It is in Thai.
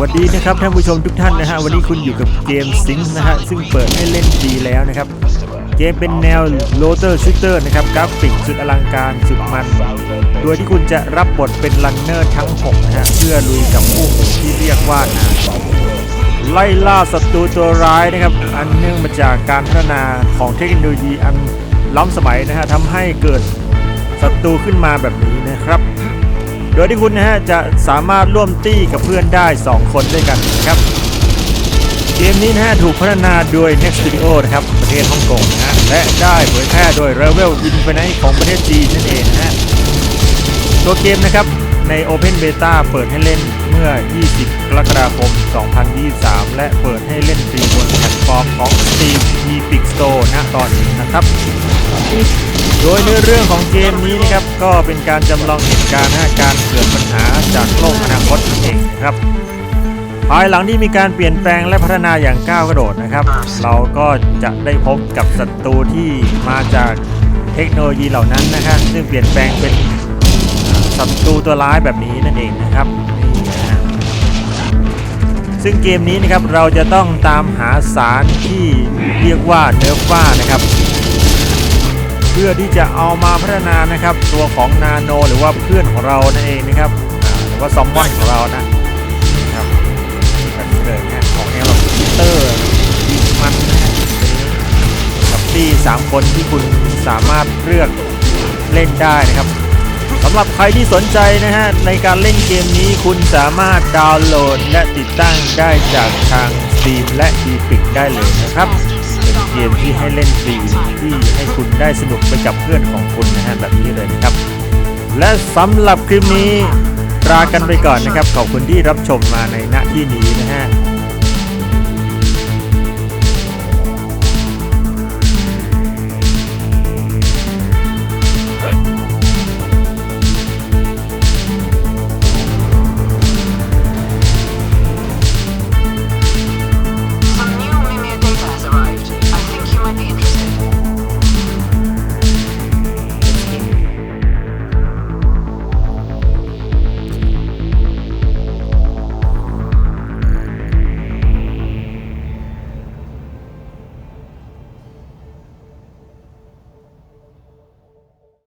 วัสดีนะครับท่านผู้ชมทุกท่านนะฮะวันนี้คุณอยู่กับเกมซิงนะฮะซึ่งเปิดให้เล่นฟรีแล้วนะครับ เกมเป็นแนวโ o เตอร์ชูเตอร์นะครับกราฟิกสุดอลังการสุดมัน โดยที่คุณจะรับบทเป็นรันเนอร์ทั้ง6นะฮะเพื่อลุยกับผู้หูที่เรียกว่านาไล่ล่าศัตรูตัวร้ายนะครับ อันเนื่องมาจากการพัฒนาของเทคโนโลยีอันล้ำสมัยนะฮะทำให้เกิดศัตรูขึ้นมาแบบนี้นะครับ ดยที่คุณนะฮะจะสามารถร่วมตี้กับเพื่อนได้ 2 คนด้วยกันนะครับเกมนี้นะฮะถูกพัฒนาโดย Next Studio นะครับประเทศฮ่องกงนะฮะและได้เผยแพร่โดย Revel Infinite ของประเทศจีนนั่นเองนะฮะตัวเกมนะครับใน Open Beta เปิดให้เล่นเมื่อ 20 กรกฎาคม 2023 และเปิดให้เล่นฟรีบนแพลตฟอร์มของ Steam ตอนนี้นะครับ โดยในเรื่องของเกมนี้นะครับ ก็เป็นการจำลองเหตุการณ์การเกิดปัญหาจากโลกอนาคตนั่นเองนะครับภายหลังที่มีการเปลี่ยนแปลงและพัฒนาอย่างก้าวกระโดดนะครับ เราก็จะได้พบกับศัตรูที่มาจากเทคโนโลยีเหล่านั้นนะครับซึ่งเปลี่ยนแปลงเป็นศัตรูตัวร้ายแบบนี้นั่นเองนะครับนี่นะ ซึ่งเกมนี้นะครับเราจะต้องตามหาสารที่เรียกว่าเนิร์ฟว่านะครับ เพื่อที่จะเอามาพัฒนานะครับ ตัวของนาโนหรือว่าเพื่อนของเรานั่นเองนะครับหรือว่าซอมมอนของเรานะครับแบบนี้เลยนะของแนวแบบพิเตอร์ยิงมันนะฮะกับที่สามคนที่คุณสามารถเลือกเล่นได้นะครับ สำหรับใครที่สนใจนะฮะ ในการเล่นเกมนี้คุณสามารถดาวน์โหลดและติดตั้งได้จากทาง Steam และ Epic ได้เลยนะครับ เป็นเกมที่ให้เล่นฟรีที่ให้คุณได้สนุกไปกับเพื่อนของคุณนะฮะแบบนี้เลยนะครับ และสำหรับคลิปนี้ลากันไปก่อนนะครับ ขอบคุณที่รับชมมาในณที่นี้นะฮะ